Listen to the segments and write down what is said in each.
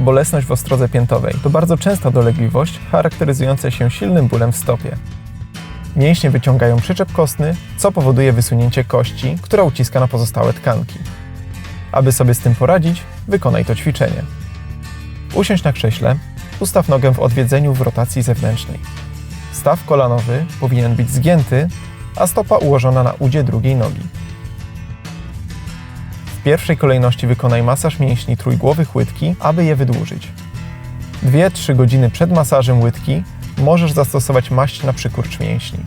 bolesność w ostrodze piętowej to bardzo częsta dolegliwość charakteryzująca się silnym bólem w stopie. Mięśnie wyciągają przyczep kostny, co powoduje wysunięcie kości, która uciska na pozostałe tkanki. Aby sobie z tym poradzić, wykonaj to ćwiczenie. Usiądź na krześle, ustaw nogę w odwiedzeniu w rotacji zewnętrznej. Staw kolanowy powinien być zgięty, a stopa ułożona na udzie drugiej nogi. W pierwszej kolejności wykonaj masaż mięśni trójgłowych łydki, aby je wydłużyć. 2-3 godziny przed masażem łydki możesz zastosować maść na przykurcz mięśni.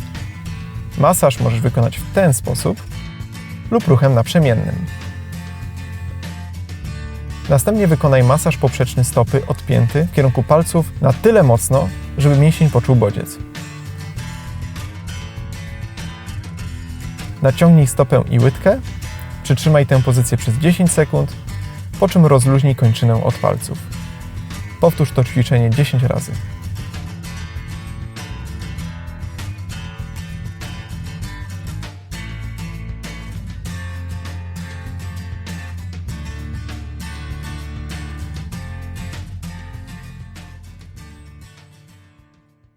Masaż możesz wykonać w ten sposób lub ruchem naprzemiennym. Następnie wykonaj masaż poprzeczny stopy od pięty w kierunku palców na tyle mocno, żeby mięsień poczuł bodziec. Naciągnij stopę i łydkę, przytrzymaj tę pozycję przez 10 sekund, po czym rozluźnij kończynę od palców. Powtórz to ćwiczenie 10 razy.